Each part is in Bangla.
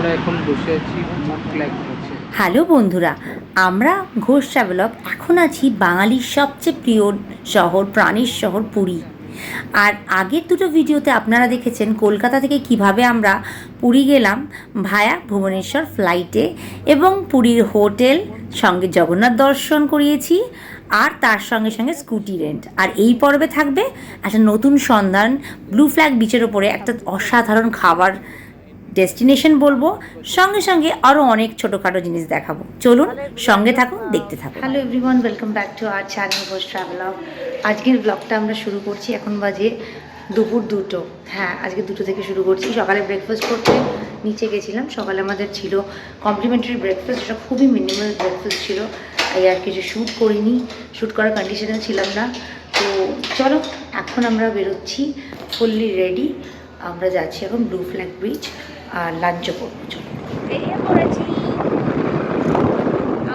আমরা এখন বসে আছি হ্যালো বন্ধুরা, আমরা ঘোষ ট্রাভেলগ এখন আছি বাঙালির সবচেয়ে প্রিয় শহর, প্রাণীর শহর পুরী। আর আগের দুটো ভিডিওতে আপনারা দেখেছেন কলকাতা থেকে কীভাবে আমরা পুরী গেলাম ভায়া ভুবনেশ্বর ফ্লাইটে এবং পুরীর হোটেল সঙ্গে জগন্নাথ দর্শন করিয়েছি আর তার সঙ্গে সঙ্গে স্কুটি রেন্ট। আর এই পর্বে থাকবে একটা নতুন সন্ধান ব্লু ফ্ল্যাগ বিচের ওপরে একটা অসাধারণ খাবার ডেস্টিনেশন বলব সঙ্গে সঙ্গে আরও অনেক ছোটোখাটো জিনিস দেখাবো। চলুন সঙ্গে থাকুন দেখতে থাকুন। Hello everyone welcome back to our channel Ghosh travelogue আজকের ব্লগটা আমরা শুরু করছি এখন বাজে দুপুর দুটো। হ্যাঁ আজকে দুটো থেকে শুরু করছি। সকালে ব্রেকফাস্ট করতে নিচে গেছিলাম। সকালে আমাদের ছিল কমপ্লিমেন্টারি ব্রেকফাস্ট এটা খুবই মিনিমাল ব্রেকফাস্ট ছিল। এই আর কিছু শ্যুট করিনি। শ্যুট করার কন্ডিশনে ছিলাম না। তো চলো এখন আমরা বেরোচ্ছি ফুললি রেডি আমরা যাচ্ছি এখন ব্লু ফ্ল্যাগ ব্রিজ আর লাঞ্চও করব, চলো। বেরিয়ে পড়েছি।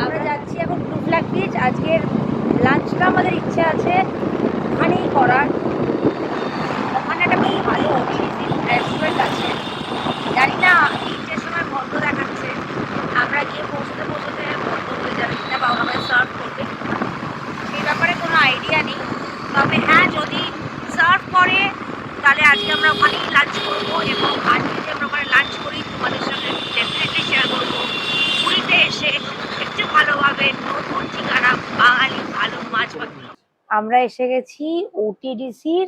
আমরা যাচ্ছি এখন ফ্ল্যাগ ব্রিজ। আজকের লাঞ্চটা আমাদের ইচ্ছে আছে ওখানেই করার। ওখানে একটা বেশ ভালো রেস্টুরেন্ট আছে। জানি না, তিনটের সময় বন্ধ দেখাচ্ছে। আমরা গিয়ে পৌঁছতে পৌঁছতে বন্ধ হয়ে যাবে কিনা বা ওরা সার্ভ করবে সেই ব্যাপারে কোনো আইডিয়া নেই। তবে হ্যাঁ যদি সার্ভ করে, তাহলে আজকে আমরা ওখানেই লাঞ্চ করব এবং আজকে লাঞ্চ করি, তোমাদের সঙ্গে ডেফিনেটলি শেয়ার করব। পুরীতে এসে একটু ভালোভাবে নতুন ঠিকানা, বাঙালি ভালো মাছ আমরা এসে গেছি ওটিডিসির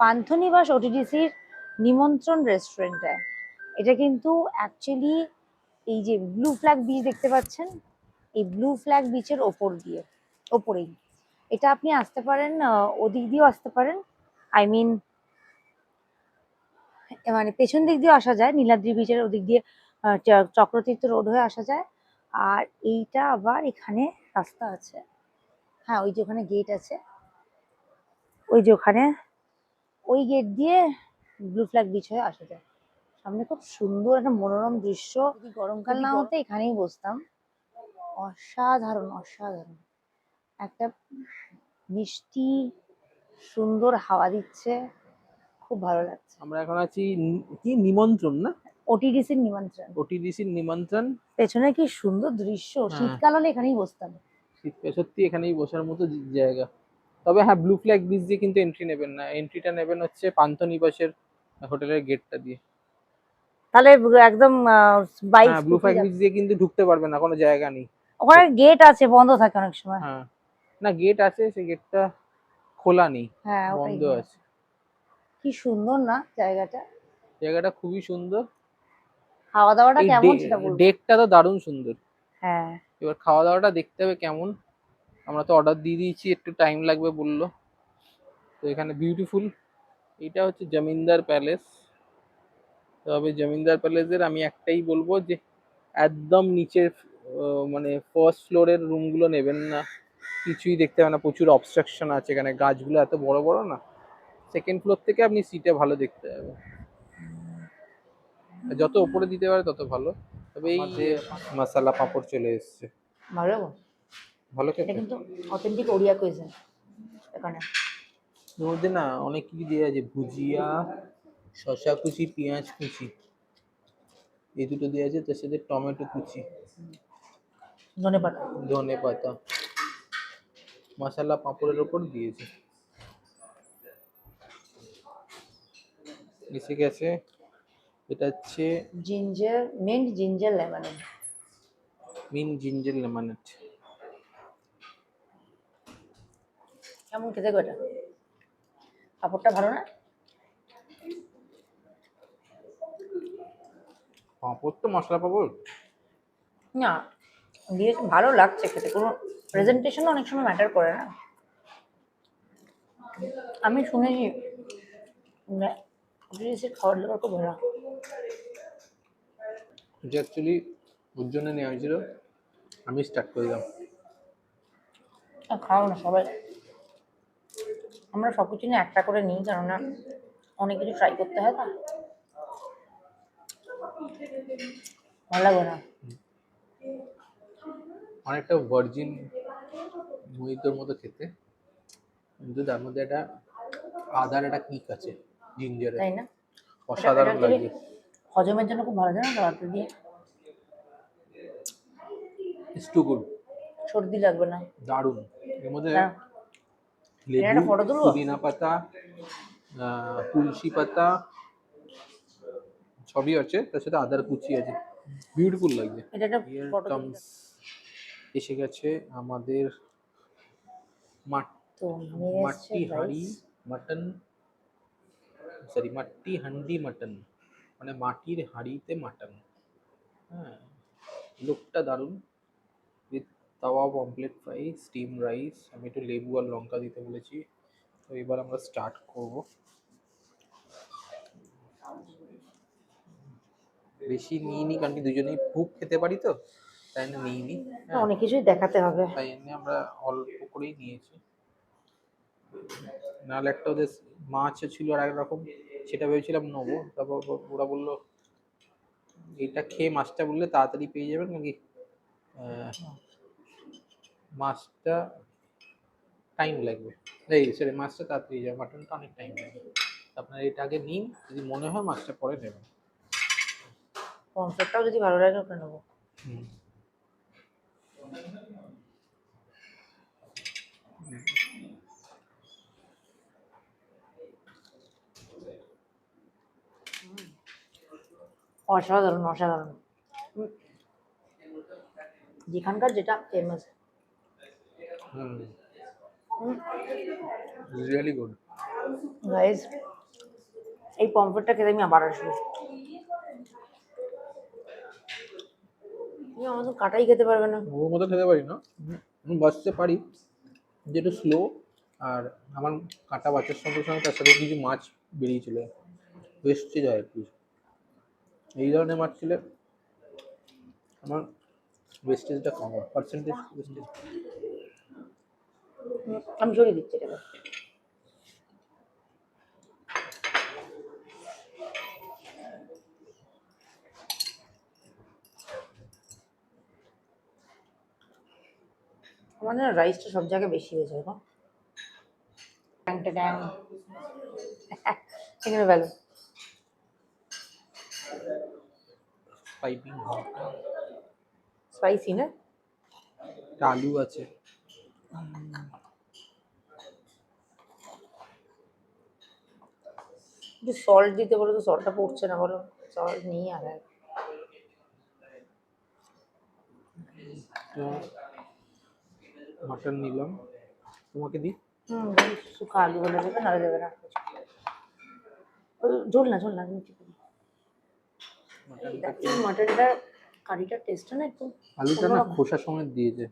পান্থনিবাস ওটিডিসির নিমন্ত্রণ রেস্টুরেন্টে এটা কিন্তু অ্যাকচুয়ালি এই যে ব্লু ফ্ল্যাগ বিচ দেখতে পাচ্ছেন? এই ব্লু ফ্ল্যাগ বিচের ওপর দিয়ে, ওপরেই। এটা আপনি আসতে পারেন ওদিক দিয়েও আসতে পারেন। আই মিন মানে পেছন দিক দিয়েও আসা যায় নীলাদ্রি বিচের ওদিক দিয়ে চক্রতীর্থ রোড হয়ে আসা যায়। আর এইটা আবার এখানে রাস্তা আছে। হ্যাঁ ওই যে ওখানে গেট আছে। ওই যে ওখানে ওই গেট দিয়ে ব্লু ফ্ল্যাগ বিচ হয়ে আসা যায়। সামনে খুব সুন্দর একটা মনোরম দৃশ্য। গরমকাল না হতে এখানেই বসতাম। অসাধারণ অসাধারণ। একটা মিষ্টি সুন্দর হাওয়া দিচ্ছে। খুব ভালো লাগছে। আমরা এখন আছি কি নিমন্ত্রণ না? ওটিডিসির নিমন্ত্রণ। ওটিডিসির নিমন্ত্রণ। পেছনে কি সুন্দর দৃশ্য হ্যাঁ। শীতকাল হলে এখানেই বসতাম। শীতকাল সত্যি এখানেই বসার মতো জায়গা। তবে হ্যাঁ ব্লু ফ্ল্যাগ ব্রিজ দিয়ে কিন্তু এন্ট্রি নেবেন না। এন্ট্রিটা নেবেন হচ্ছে পান্থনিবাসের হোটেলের গেটটা দিয়ে। তাহলে একদম বাইক ব্লু ফ্ল্যাগ ব্রিজ দিয়ে কিন্তু ঢুকতে পারবেন না কোনো জায়গা নেই। ওখানে গেট আছে বন্ধ থাকে অনেক সময়। হ্যাঁ। না গেট আছে সেই গেটটা খোলা নেই। হ্যাঁ বন্ধ আছে। কি সুন্দর না জায়গাটা? জায়গাটা খুবই সুন্দর। খাওয়া দাওয়াটা কেমন সেটা বলব ডেকটা তো দারুণ সুন্দর। হ্যাঁ। এবার খাওয়া দাওয়াটা দেখতে হবে কেমন। আমরা তো অর্ডার দিয়ে দিয়েছি একটু টাইম লাগবে বলল। তো এখানে বিউটিফুল এটা হচ্ছে জমিনদার প্যালেস তবে জমিনদার প্যালেসের আমি একটাই বলব যে একদম নিচের মানে ফার্স্ট ফ্লোরের রুমগুলো নেবেন না। কিছুই দেখতে হবে না প্রচুর অবস্ট্রাকশন আছে এখানে। গাছগুলো এত বড় বড় না। সেকেন্ড ফ্লোর থেকে আপনি সিটে ভালো দেখতে আর যত উপরে দিতে পারে তত ভালো। তবে এই যে মশলা পাঁপড় চলে এসেছে। ভালো ভালো খেতে। কিন্তু অথেন্টিক ওড়িয়া কুইজিন এখানে। মধ্যে না অনেক কিছু দেওয়া আছে। ভুজিয়া শসা কুচি পেঁয়াজ কুচি। এই দুটো দেওয়া আছে। তার সাথে টমেটো কুচি। ধনে পাতা ধনে পাতা মশলা পাঁপড়ের ওপর দিয়েছে। এসে গেছে। এটা হচ্ছে ginger mint ginger lemon mint ginger lemonade কেমন খেতে গো এটা? কাপড়টা ভালো না? পাঁপড় তো মশলা পাঁপড়। না দিয়ে ভালো লাগছে খেতে। কোনো প্রেজেন্টেশন অনেক সময় ম্যাটার করে না। আমি শুনেছি ওটিডিসির খাবার দাবার খুব ভালো এটা অ্যাকচুয়ালি ওর জন্য নেওয়া হয়েছিল আমি স্টার্ট করে দিলাম আর খাও না সবাই। আমরা সব কিছু নিয়ে একটা করে নিই কেননা অনেক কিছু ট্রাই করতে হয় না। ভালো লাগবে না। অনেকটা ভার্জিন মহিতোর মতো খেতে কিন্তু তার মধ্যে একটা আদার একটা কিক আছে। তাই না? অসাধারণ লাগে হজমের জন্য খুব ভালো জানো রাতে দিয়ে ইটস টু গুড সর্দি লাগবে না। দারুণ। এর মধ্যে হ্যাঁ। লেবু পুদিনা পাতা তুলসী পাতা সবই আছে তার সাথে আদার কুচি আছে। বিউটিফুল লাগছে। comes এসে গেছে আমাদের মাট হাঁড়ি মাটন সরি মাটি হান্ডি মাটন মানে মাটির হাঁড়িতে মাটন হ্যাঁ লুকটা দারুণ। উইথ তাওয়া পমপ্লেট ফ্রাই স্টিম রাইস আমি একটু লেবু আর লঙ্কা দিতে বলেছি। তো এবার আমরা স্টার্ট করব। বেশি নিই নি কারণ কি দুজনেই খুব খেতে পারি তো তাই না নিইনি। হ্যাঁ অনেক কিছুই দেখাতে হবে। তাই জন্য আমরা অল্প করেই নিয়েছি। নাহলে একটা ওদের মাছ ছিল আর একরকম সেটা ভেবেছিলাম নেব। তারপর ওরা বলল এটা খেয়ে মাছটা বললে তাড়াতাড়ি পেয়ে যাবেন নাকি? মাছটা টাইম লাগবে। এই সরি মাছটা তাড়াতাড়ি যাবে মাটনটা অনেক টাইম লাগবে। আপনার এটা আগে নিন যদি মনে হয় মাছটা পরে নেবেন। কনসেপ্টটাও যদি ভালো লাগে ওটা নেব। হুম। অসাধারণ অসাধারণ। যেখানকার যেটা famous hmm. Really good guys এই পমফ্রেটটা খেতে আমি আবার আসব। তুমি আমাদের কাটাই খেতে পারবে না। ওর মতো খেতে পারি না। আমি বাঁচতে পারি যেটা স্লো আর আমার কাটা বাচ্চার সঙ্গে সঙ্গে তার সাথে কিছু মাছ বেরিয়ে চলে ওয়েস্টেজ হয় একটু। এই ধরনের মাছ ছিল আমার ওয়েস্টেজটা কম হয় পার্সেন্টেজ ওয়েস্টেজ আমি সরিয়ে দিচ্ছি এটাকে আমার না রাইসটা সব জায়গায় বেশি হয়েছে গো ট্যাং ট্যাং এখানে ভালো পাইপিং স্পাইসি না? আলু আছে। একটু সল্ট দিতে বলো তো সল্টটা পড়ছে না বলো। সল্ট নিয়ে আর। মাটন নিলাম। তোমাকে দিই? হুম বল, শুকা আলু হলে দেবে নাহলে দেবে না। ঝোল না ঝোল না মাটনটা মাটনটা কারিটার টেস্টটা না একটু আলুটা না অন্যরকম। খোসা সমেত দিয়েছে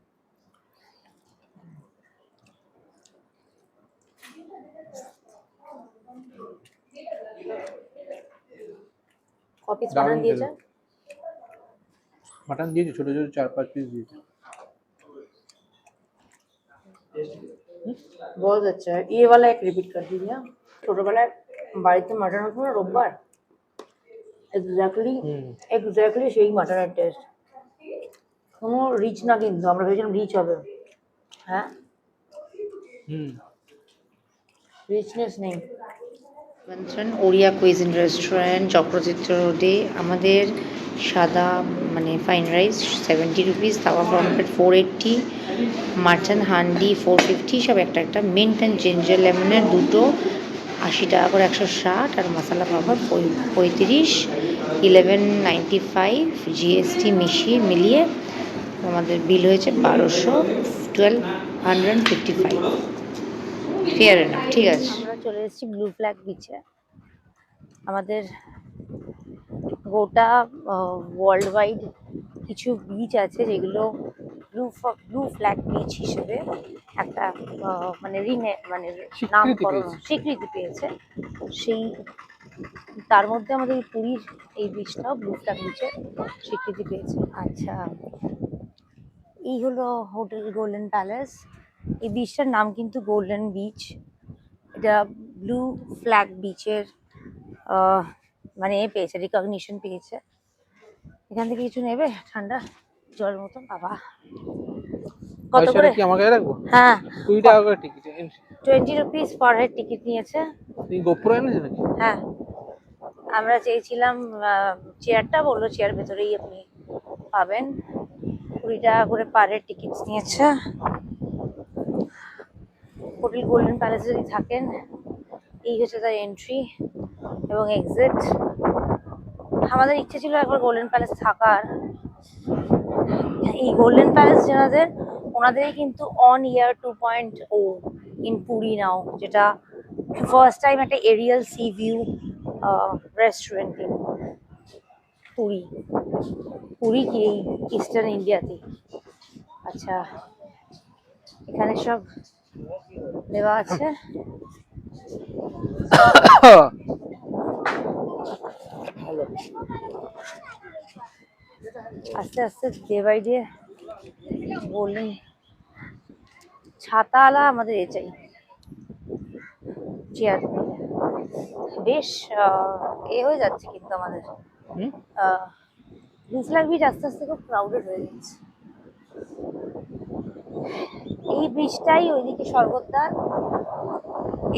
ক পিস দারুণ মাটন দিয়েছে খেলো। মাটন দিয়েছে ছোট ছোট চার পাঁচ পিস দিয়েছে बहुत अच्छा है ये वाला एक रिपीट कर दीजिए ছোটবেলায় বাড়িতে মাটন হতো না রোববার এক্স্যাক্টলি এক্স্যাক্টলি সেই মাটনের টেস্ট কোনো রিচ না কিন্তু আমরা ভেবেছিলাম রিচ হবে। হ্যাঁ? হুম। রিচনেস নেই। আমন্ত্রণ ওড়িয়া কুইজিন রেস্টুরেন্ট চক্রচিত্র রোডে আমাদের সাদা মানে fried rice seventy rupees tawa pomfret four eighty mutton handi four fifty সব একটা একটা মিন্ট অ্যান্ড জিঞ্জার লেমনের দুটো আশি টাকা করে একশো ষাট আর মশলা পঁই- পঁয়ত্রিশ ইলেভেন নাইনটি ফাইভ জিএসটি মিশিয়ে মিলিয়ে আমাদের বিল হয়েছে বারোশো twelve hundred fifty five fair ঠিক আছে। আমরা চলে এসেছি ব্লু ফ্ল্যাগ বিচে আমাদের গোটা ওয়ার্ল্ড ওয়াইড কিছু বিচ আছে যেগুলো ব্লু ব্লু ফ্ল্যাগ বিচ হিসেবে একটা মানে রিনে মানে নামকরণ। স্বীকৃতি পেয়েছে। সেই তার মধ্যে আমাদের এই পুরীর এই বিচটাও ব্লু ফ্ল্যাগ বিচে স্বীকৃতি পেয়েছে। আচ্ছা এই হলো হোটেল গোল্ডেন প্যালেস। এই বিচটার নাম কিন্তু গোল্ডেন বিচ এটা ব্লু ফ্ল্যাগ বিচের মানে এ পেয়েছে রিকগনিশন পেয়েছে। এখান থেকে কিছু নেবে? ঠান্ডা জল মতন বাবা। কত করে? কি আমাকে রাখব? হ্যাঁ। কুড়ি টাকা করে ticket twenty rupees per head ticket নিয়েছে। তুমি গোপ্রো এনেছো নাকি? হ্যাঁ। আমরা চেয়েছিলাম চেয়ারটা বলল চেয়ার ভেতরেই আপনি পাবেন। কুড়ি টাকা করে পারের টিকিট নিয়েছে। হোটেল গোল্ডেন প্যালেসে যদি থাকেন এই হচ্ছে তার এন্ট্রি এবং এক্সিট আমাদের ইচ্ছে ছিল একবার গোল্ডেন প্যালেস থাকার। এই গোল্ডেন প্যালেস যেনাদের ওনাদেরই কিন্তু on year two point O in Puri now যেটা ফার্স্ট টাইম একটা aerial sea view restaurant in Puri Puri কি এই ইস্টার্ন ইন্ডিয়াতে আচ্ছা এখানে সব দেওয়া আছে। আস্তে আস্তে ডে বাই ডে বললেন ছাতাওয়ালা আমাদের এ চাই। চেয়ার বেশ এ হয়ে যাচ্ছে কিন্তু আমাদের? বিসলাক বিচ আস্তে আস্তে খুব ক্রাউডেড হয়ে যাচ্ছে। এই ব্রিজটাই ওইদিকে স্বর্গদ্বার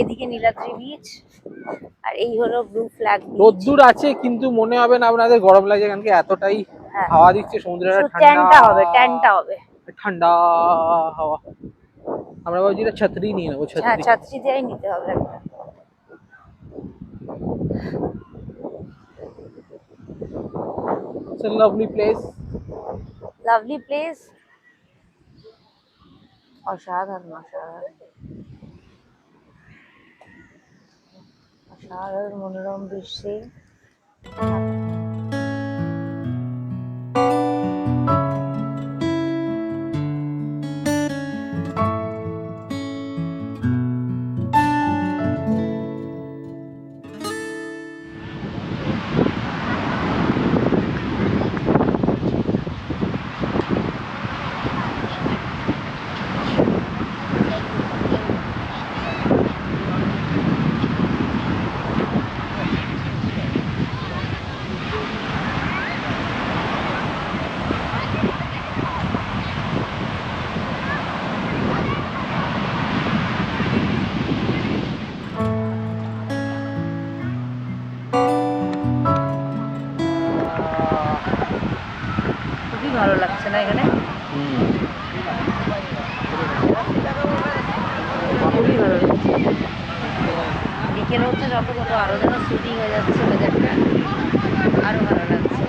এদিকে নীলাদ্রি বিচ আর এই হলো ব্লু ফ্ল্যাগ রোদ্দুর আছে কিন্তু মনে হবে না আপনাদের গরম লাগে কারণ কি এতটাই হাওয়া দিচ্ছে সমুদ্রের ট্যানটা হবে ট্যানটা হবে। ঠান্ডা হাওয়া। আমরা ভাবছি এটা ছাত্রী নিয়ে নেব হ্যাঁ ছাত্রী ছাত্রী দিয়েই নিতে হবে। একটা লাভলি প্লেস লাভলি প্লেস অসাধারণ অসাধারণ। অসাধারণ মনোরম দৃশ্যে। ভালো লাগছে না এখানে। খুবই ভালো লাগছে। বিকেল হচ্ছে, যত কত আরও যেন শুটিং হয়ে যাচ্ছে আরও ভালো লাগছে।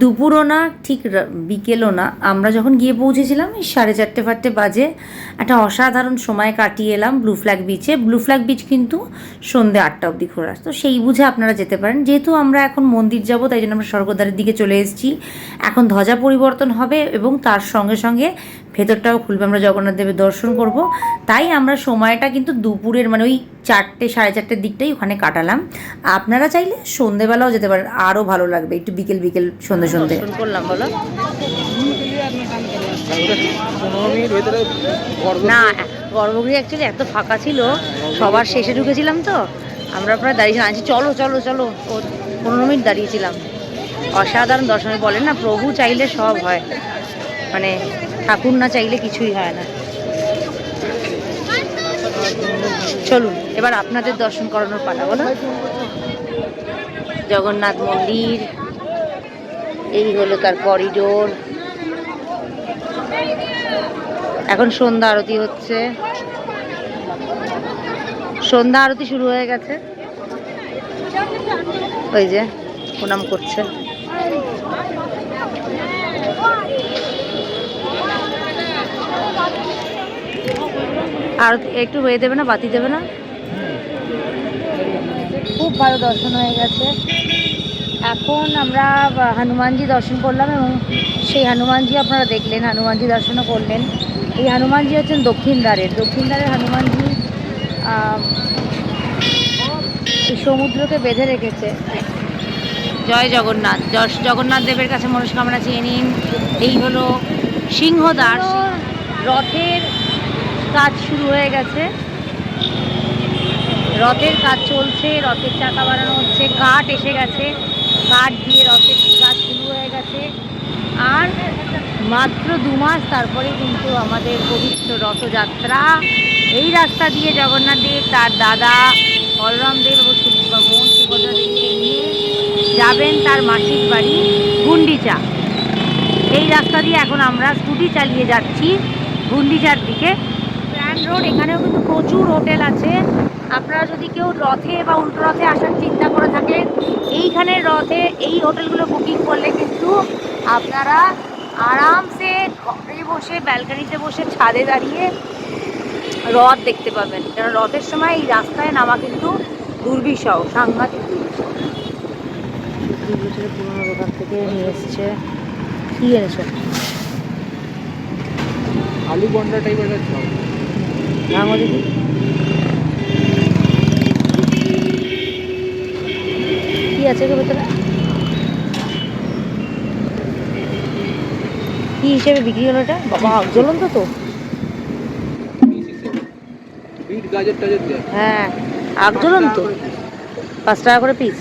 দুপুরও না, ঠিক বিকেলও না। আমরা যখন গিয়ে পৌঁছেছিলাম সাড়ে চারটে ফারটে বাজে, একটা অসাধারণ সময় কাটিয়ে এলাম ব্লু ফ্ল্যাগ বিচে ব্লু ফ্ল্যাগ বিচ কিন্তু সন্ধ্যে আটটা অব্দি ঘোরা তো সেই বুঝে আপনারা যেতে পারেন। যেহেতু আমরা এখন মন্দির যাব, তাই জন্য আমরা স্বর্গদ্বারের দিকে চলে এসেছি। এখন ধ্বজা পরিবর্তন হবে এবং তার সঙ্গে সঙ্গে ভেতরটাও খুলবে, আমরা জগন্নাথ দেবের দর্শন করব। তাই আমরা সময়টা কিন্তু দুপুরের মানে ওই চারটে, সাড়ে চারটের দিকটাই ওখানে কাটালাম। আপনারা চাইলে সন্ধেবেলাও যেতে পারেন, আরও ভালো লাগবে, একটু বিকেল বিকেল, সন্ধে সন্ধে। করলাম, বলো। না, গর্ভগৃহ অ্যাকচুয়ালি এত ফাঁকা ছিল, সবার শেষে ঢুকেছিলাম তো। আমরা প্রায় দাঁড়িয়েছিলাম আছি চলো চলো চলো পনেরো মিনিট দাঁড়িয়েছিলাম। অসাধারণ দর্শনে, বলেন না, প্রভু চাইলে সব হয়। মানে ঠাকুর না চাইলে কিছুই হয় না। চলুন, এবার আপনাদের দর্শন করানোর পালা, বলো। জগন্নাথ মন্দির, এই হলো তার করিডোর। এখন সন্ধ্যা আরতি হচ্ছে। সন্ধ্যা আরতি শুরু হয়ে গেছে। ওই যে, প্রণাম করছে। আর একটু হয়ে দেবে না বাতি দেবে না। খুব ভালো দর্শন হয়ে গেছে। এখন আমরা হনুমানজি দর্শন করলাম এবং সেই হনুমানজি আপনারা দেখলেন হনুমানজি দর্শনও করলেন। এই হনুমানজি হচ্ছেন দক্ষিণ দ্বারের। দক্ষিণ দ্বারের হনুমানজি এই সমুদ্রকে বেঁধে রেখেছে। জয় জগন্নাথ। জগন্নাথ দেবের কাছে মনস্কামনা চেয়ে নিন। এই হলো সিংহদ্বার। রথের কাজ শুরু হয়ে গেছে। রথের কাজ চলছে, রথের চাকা বানানো হচ্ছে কাঠ এসে গেছে। কাঠ দিয়ে রথের কাজ শুরু হয়ে গেছে। আর মাত্র দু মাস তারপরে কিন্তু আমাদের পবিত্র রথযাত্রা। এই রাস্তা দিয়ে জগন্নাথ দেব, তার দাদা বলরাম দেব এবং বোন সুভদ্রা দেবীকে নিয়ে যাবেন তার মাসির বাড়ি গুন্ডিচা। এই রাস্তা দিয়ে এখন আমরা স্কুটি চালিয়ে যাচ্ছি গুন্ডিচার দিকে। রোড এখানেও কিন্তু প্রচুর হোটেল আছে। আপনারা যদি কেউ রথে বা উল্টো রথে আসার চিন্তা করে থাকেন এইখানের রথে এই হোটেলগুলো বুকিং করলে কিন্তু আপনারা আরামসে ঘরে বসে ব্যালকানিতে বসে ছাদে দাঁড়িয়ে রথ দেখতে পাবেন। কারণ রথের সময় এই রাস্তায় নামা কিন্তু দুর্বিষহ সাংঘাতিক দুর্বিষহ। দুই বছরের পুরোনো দোকান থেকে নিয়ে এসছে। কি এনেছো? আলু বন্ডা টাইপের ভাঙো দেখি কি আছে গো ভেতরে কি হিসেবে বিক্রি হলো এটা? বাবা জ্বলন্ত তো। হ্যাঁ আগ জ্বলন্ত? পাঁচ টাকা করে পিস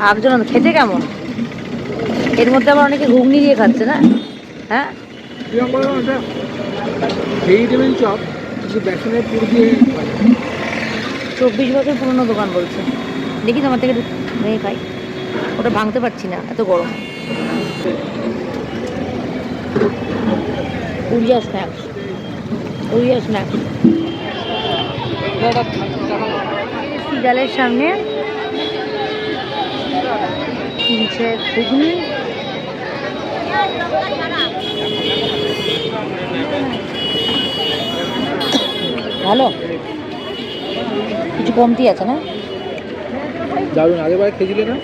আগ জ্বলন্ত খেতে কেমন? এর মধ্যে আবার অনেকে ঘুগনি দিয়ে খাচ্ছে না? হ্যাঁ? ভেজিটেবল চপ চব্বিশ বছর পুরনো দোকান বলছে। দেখি তোমার থেকে নিয়ে খাই ওটা ভাঙতে পারছি না, এত গরম। উড়িয়া স্ন্যাক্স উড়িয়া স্ন্যাক্স টাকা সামনে কিনছে ঘুগনি। ভালো? কিছু কমতি আছে না? দারুণ আগেবার খেয়েছিলে না?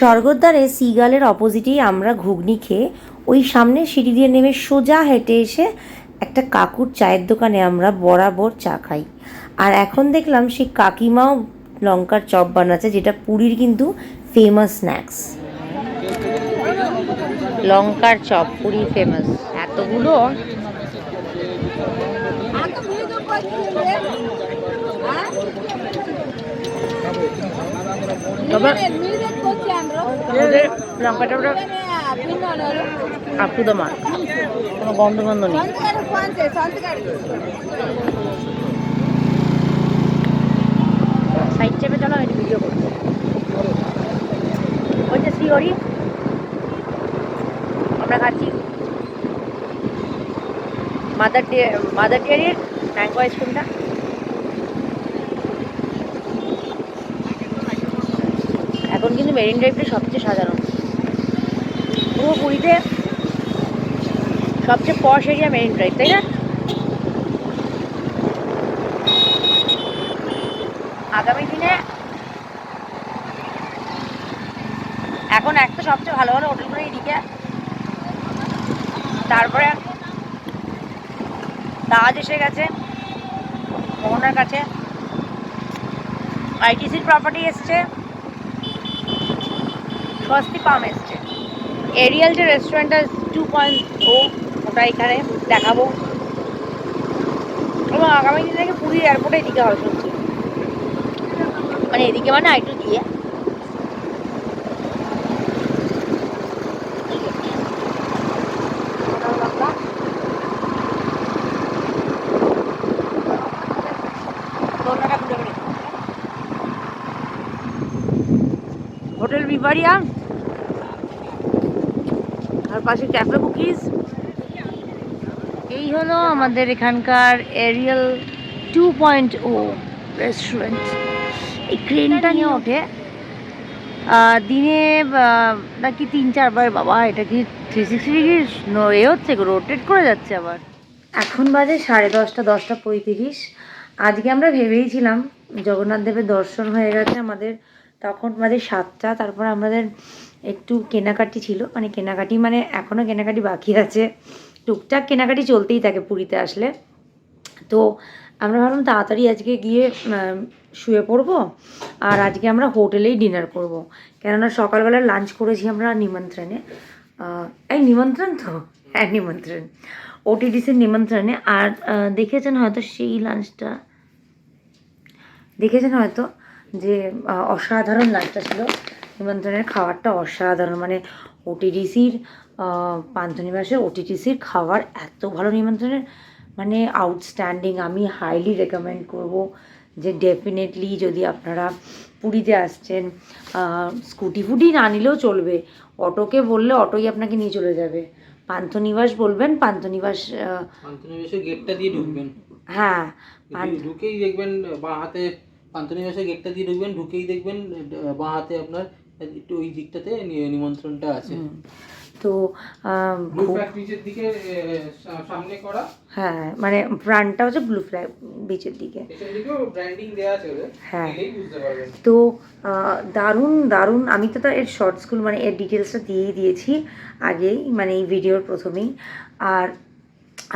স্বর্গদ্বারে সিগালের অপোজিটেই আমরা ঘুগনি খেয়ে ওই সামনে সিঁড়ি দিয়ে নেমে সোজা হেঁটে এসে একটা কাকুর চায়ের দোকানে আমরা বরাবর চা খাই। আর এখন দেখলাম সেই কাকিমাও লঙ্কার চপ বানাচ্ছে যেটা পুরীর কিন্তু ফেমাস স্ন্যাক্স লঙ্কার চপ পুরি ফেমাস এতগুলো? আপ টু দ্য মার্ক কোনো গন্ধ গন্ধ নেই সাইড চেপে চলো, আমি ভিডিও করব ওই যে শ্রীহরি, আমরা খাচ্ছি। মাদার ডে মাদার ডেয়ারির ম্যাঙ্গো আইসক্রিমটা এখন কিন্তু মেরিন ড্রাইভটা সবচেয়ে সাধারণ। পুরো পুরীতে সবচেয়ে পশ এরিয়া মেরিন ড্রাইভ তাই না? আগামী দিনে এখন একটা সবচেয়ে ভালো ভালো হোটেলগুলো এদিকে। তারপরে তাজ এসে গেছে, মোহনার কাছে। আইটিসির প্রপার্টি এসছে, স্বস্তি পাম এসছে। এরিয়াল যে রেস্টুরেন্টটা টু পয়েন্ট ও ওটা এখানে দেখাবো। এবং আগামী দিন থেকে পুরী এয়ারপোর্টে এদিকে হবে। মানে এদিকে মানে আইটু দিয়ে। হোটেল বিভারিয়া আর পাশে ক্যাফে বুকিজ এই হলো আমাদের এখানকার aerial two point O restaurant এই ক্রেনটা নিয়ে ওঠে। দিনে নাকি তিন চারবার বাবা এটা কি থ্রি সিক্সটি ডিগ্রি এ হচ্ছে রোটেট করে যাচ্ছে আবার। এখন বাজে সাড়ে দশটা দশটা পঁয়ত্রিশ। আজকে আমরা ভেবেইছিলাম জগন্নাথ দেবের দর্শন হয়ে গেছে আমাদের। তখন বাজে সাতটা তারপর আমাদের একটু কেনাকাটি ছিল। মানে কেনাকাটি মানে এখনও কেনাকাটি বাকি আছে। টুকটাক কেনাকাটি চলতেই থাকে পুরীতে আসলে। তো আমরা ভাবলাম তাড়াতাড়ি আজকে গিয়ে শুয়ে পড়ব আর আজকে আমরা হোটেলেই ডিনার করব। কেননা সকালবেলা লাঞ্চ করেছি আমরা নিমন্ত্রণে। এই নিমন্ত্রণ তো? হ্যাঁ নিমন্ত্রণ। ওটিডিসির নিমন্ত্রণে। আর দেখেছেন হয়তো সেই লাঞ্চটা? দেখেছেন হয়তো যে অসাধারণ লাঞ্চটা ছিল? নিমন্ত্রণের খাবারটা অসাধারণ। মানে ওটিডিসির পান্থনিবাসের ওটিডিসির খাবার এত ভালো নিমন্ত্রণের। মানে আউটস্ট্যান্ডিং আমি হাইলি রেকমেন্ড করব যে ডেফিনেটলি যদি আপনারা পুরীতে আসছেন স্কুটি ফুটি না নিলেও চলবে। অটোকে বললে অটোই আপনাকে নিয়ে চলে যাবে। পান্থনিবাস বলবেন পান্থনিবাস পান্থনিবাসের গেটটা দিয়ে ঢুকবেন। হ্যাঁ ঢুকেই দেখবেন বাঁ হাতে পান্থনিবাসের গেটটা দিয়ে ঢুকবেন ঢুকেই দেখবেন বাঁ হাতে আপনার একটু ওই দিকটাতে নিমন্ত্রণটা আছে। তো হ্যাঁ মানে প্রাণটা হচ্ছে ব্লু ফ্ল্যাগ বিচের দিকে। হ্যাঁ। তো দারুণ দারুণ আমি তো তার এর শর্টসগুলো মানে এর ডিটেলসটা দিয়েই দিয়েছি আগেই মানে এই ভিডিওর প্রথমেই। আর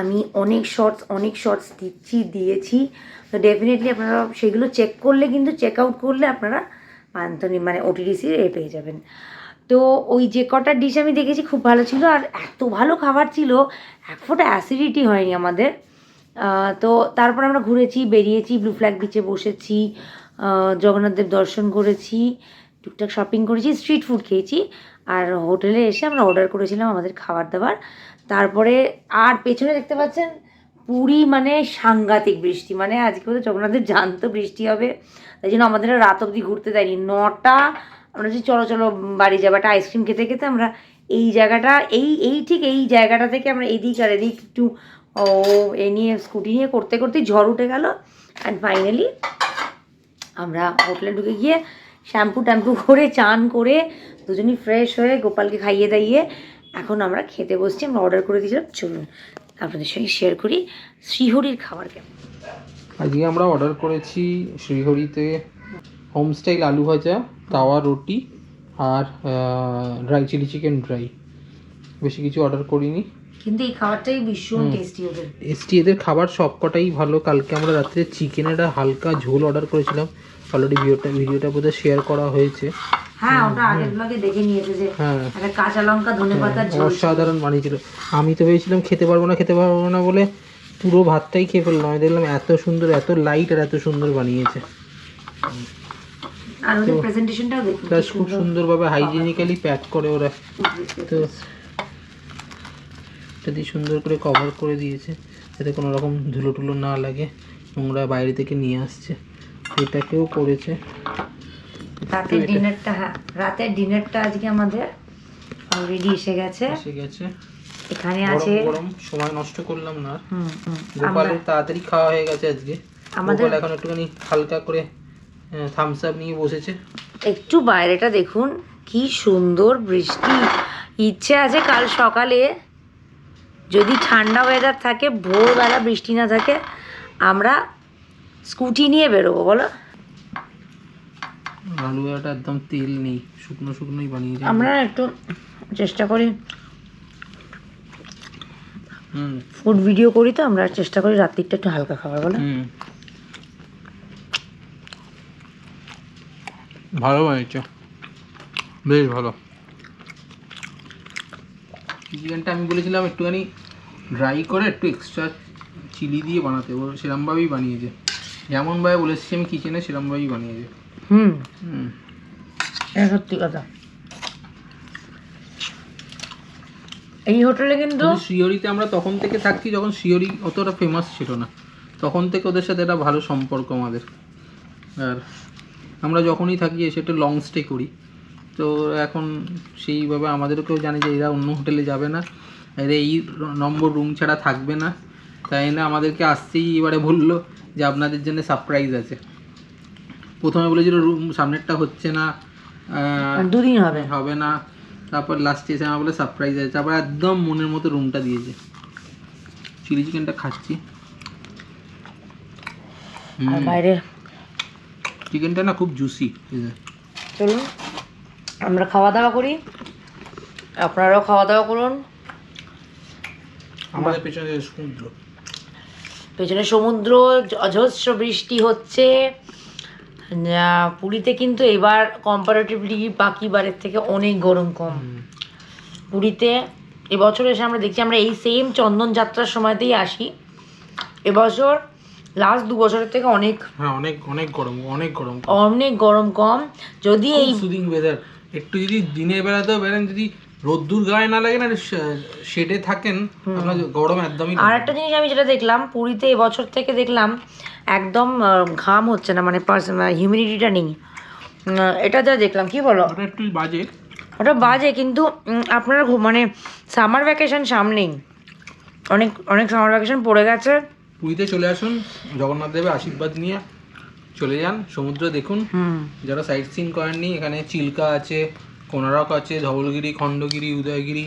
আমি অনেক শর্টস অনেক শর্টস দিচ্ছি দিয়েছি। তো ডেফিনেটলি আপনারা সেগুলো চেক করলে কিন্তু চেক আউট করলে আপনারা পান্থনি মানে ওটিডিসি এ পেয়ে যাবেন। তো ওই যে কটা ডিশ আমি দেখেছি খুব ভালো ছিল আর এত ভালো খাবার ছিল এক ফোঁটা অ্যাসিডিটি হয়নি আমাদের। তো তারপর আমরা ঘুরেছি বেরিয়েছি ব্লু ফ্ল্যাগ বিচে বসেছি আহ, জগন্নাথ দেব দর্শন করেছি টুকটাক শপিং করেছি স্ট্রিট ফুড খেয়েছি আর হোটেলে এসে আমরা অর্ডার করেছিলাম আমাদের খাবার দাবার। তারপরে আর পেছনে দেখতে পাচ্ছেন পুরী মানে সাংঘাতিক বৃষ্টি মানে আজকে বোধহয় জগন্নাথের জানতো বৃষ্টি হবে। তাই জন্য আমাদের রাত অবধি ঘুরতে দেয়নি নটা, আমরা যে চলো চলো বাড়ি যাব একটা আইসক্রিম খেতে খেতে আমরা এই জায়গাটা, এই এই ঠিক এই জায়গাটা থেকে আমরা এদিক আর এদিক একটু, ও, এ নিয়ে, স্কুটি নিয়ে করতে করতে ঝড় উঠে গেল। অ্যান্ড ফাইনালি আমরা হোটেলে ঢুকে গিয়ে শ্যাম্পু ট্যাম্পু করে, চান করে দুজনই ফ্রেশ হয়ে গোপালকে খাইয়ে দাইয়ে এখন আমরা খেতে বসছি। আমরা অর্ডার করে দিয়েছিলাম। চলুন আপনাদের সঙ্গে শেয়ার করি শ্রীহরির খাবার কেমন? আজকে আমরা অর্ডার করেছি শ্রীহরিতে হোমস্টাইল আলু ভাজা তাওয়া রুটি আর ড্রাই চিলি চিকেন ড্রাই বেশি কিছু অর্ডার করিনি। কিন্তু এই খাবারটাই ভীষণ টেস্টি ওদের। এসটি এদের খাবার সবকটাই ভালো। কালকে আমরা রাত্রে চিকেনের একটা হালকা ঝোল অর্ডার করেছিলাম। অলরেডি ভিডিওটা ভিডিওটা বোধহয় শেয়ার করা হয়েছে। হ্যাঁ ওটা আগের ব্লগে দেখে নিয়েছে যে হ্যাঁ। একটা কাঁচা লঙ্কা ধনে পাতার ঝোল অসাধারণ বানিয়েছিল। আমি তো ভেবেছিলাম খেতে পারব না খেতে পারব না বলে পুরো ভাতটাই খেয়ে ফেললাম। আমি দেখলাম এত সুন্দর এত লাইট আর এত সুন্দর বানিয়েছে। আর ওদের প্রেজেন্টেশনটাও দেখুন খুব সুন্দরভাবে হাইজিনিক্যালি প্যাক করে ওরা। তো এটা দিয়ে সুন্দর করে কভার করে দিয়েছে যাতে কোনো রকম ধুলো টুলো না লাগে নোংরা বাইরে থেকে নিয়ে আসছে। এটাকেও করেছে। রাতের ডিনারটা হ্যাঁ রাতের ডিনারটা আজকে আমাদের অলরেডি এসে গেছে। এসে গেছে। এখানে আছে গরম সময় নষ্ট করলাম না হুম হুম গোপালের তাড়াতাড়ি খাওয়া হয়ে গেছে আজকে। আমাদের- এখন একটুখানি হালকা করে থামস আপ নিয়ে বসেছে। একটু বাইরেটা দেখুন কি সুন্দর বৃষ্টি। ইচ্ছে আছে কাল সকালে যদি ঠান্ডা ওয়েদার থাকে ভোরবেলা বৃষ্টি না থাকে আমরা স্কুটি নিয়ে বেরোবো বলো। আলু একদম তেল নেই শুকনো শুকনোই বানিয়েছে আমরা একটু চেষ্টা করি। ফুড ভিডিও করি তো আমরা চেষ্টা করি রাত্রিটা একটু হালকা খাবার বলো? হুম। ভালো বানিয়েছো। বেশ ভালো। চিকেনটা আমি বলেছিলাম একটুখানি ড্রাই করে একটু এক্সট্রা চিলি দিয়ে বানাতে। ও সেরমভাবেই বানিয়েছে। যেমনভাবে বলেছি আমি কিচেনে সেরমভাবেই বানিয়েছে। হুম। হুম। এটা সত্যি কথা। এই হোটেলে কিন্তু শিওরিতে আমরা তখন থেকে থাকছি যখন শিওরি অতটা ফেমাস ছিল না। তখন থেকে ওদের সাথে একটা ভালো সম্পর্ক আমাদের। আর আমরা যখনই থাকি এসে একটু লং স্টে করি। তো এখন সেইভাবে আমাদেরকেও জানে যে এরা অন্য হোটেলে যাবে না। এরা এই নম্বর রুম ছাড়া থাকবে না। তাই না আমাদেরকে আসতেই এবারে বলল যে আপনাদের জন্য সারপ্রাইজ আছে। প্রথমে বলেছিল রুম সামনেরটা হচ্ছে না দুদিন হবে। হবে না। তারপর লাস্টে এসে আমার বলে সারপ্রাইজ আছে। তারপর একদম মনের মতো রুমটা দিয়েছে। চিলি চিকেনটা খাচ্ছি। আর বাইরে? চিকেনটা না খুব জুসি চলুন আমরা খাওয়া দাওয়া করি। আপনারাও খাওয়া দাওয়া করুন। আমাদের পেছনে সমুদ্র। পেছনে সমুদ্র অজস্র বৃষ্টি হচ্ছে। পুরীতে কিন্তু এবার কম্পারেটিভলি বাকি বারের থেকে অনেক গরম কম। পুরীতে এবছর এসে আমরা দেখছি আমরা এই সেম চন্দন যাত্রার সময়তেই আসি। এবছর লাস্ট দু বছরের থেকে অনেক হ্যাঁ অনেক অনেক গরম অনেক গরম অনেক গরম কম। যদি এই সুদিং ওয়েদার একটু যদি দিনের বেলাতেও বেরেন যদি রোদ্দুর গায়ে না লাগে না শেডে থাকেন আপনার গরম একদমই আর একটা জিনিস আমি যেটা দেখলাম পুরীতে এবছর থেকে দেখলাম একদম ঘাম হচ্ছে না মানে হিউমিডিটিটা নেই। এটা যা দেখলাম কি বলো? একটু বাজে। ওটা বাজে কিন্তু আপনার মানে সামার ভ্যাকেশন সামনেই। অনেক অনেক সামার ভ্যাকেশন পড়ে গেছে। পুরীতে চলে আসুন জগন্নাথ দেবের আশীর্বাদ নিয়ে চলে যান সমুদ্র দেখুন। যারা সাইট সিন করেননি এখানে চিল্কা আছে কোনারক আছে ধবলগিরি খণ্ডগিরি উদয়গিরি।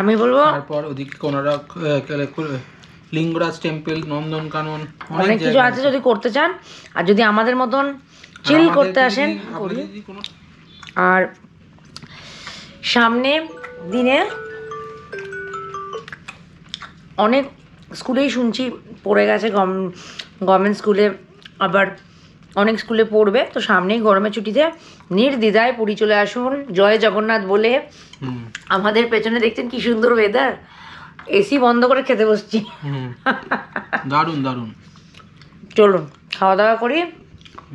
আমি বলব তারপর ওদিকে কোনারক লিঙ্গরাজ টেম্পল নন্দনকানন অনেক কিছু আছে যদি করতে চান। আর যদি আমাদের মতন চিল করতে আসেন আর সামনে দিনে অনেক স্কুলেই শুনছি পড়ে গেছে গভর্নমেন্ট স্কুলে আবার অনেক স্কুলে পড়বে তো সামনেই গরমের ছুটিতে নির্দ্বিধায় পুরী চলে আসুন জয় জগন্নাথ বলে। আমাদের পেছনে দেখছেন কি সুন্দর ওয়েদার এসি বন্ধ করে খেতে বসছি। দারুণ দারুণ। চলুন খাওয়া দাওয়া করি।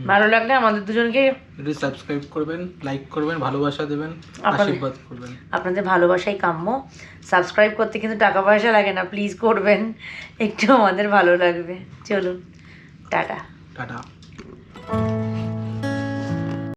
ভালো লাগলে আমাদের দুজনকে সাবস্ক্রাইব করবেন লাইক করবেন ভালোবাসা দেবেন আপনাদের- আশীর্বাদ করবেন। আপনাদের ভালোবাসাই কাম্য। সাবস্ক্রাইব করতে কিন্তু টাকা পয়সা লাগে না প্লিজ করবেন। একটু আমাদের ভালো লাগবে। চলুন টাটা। টাটা। Bye.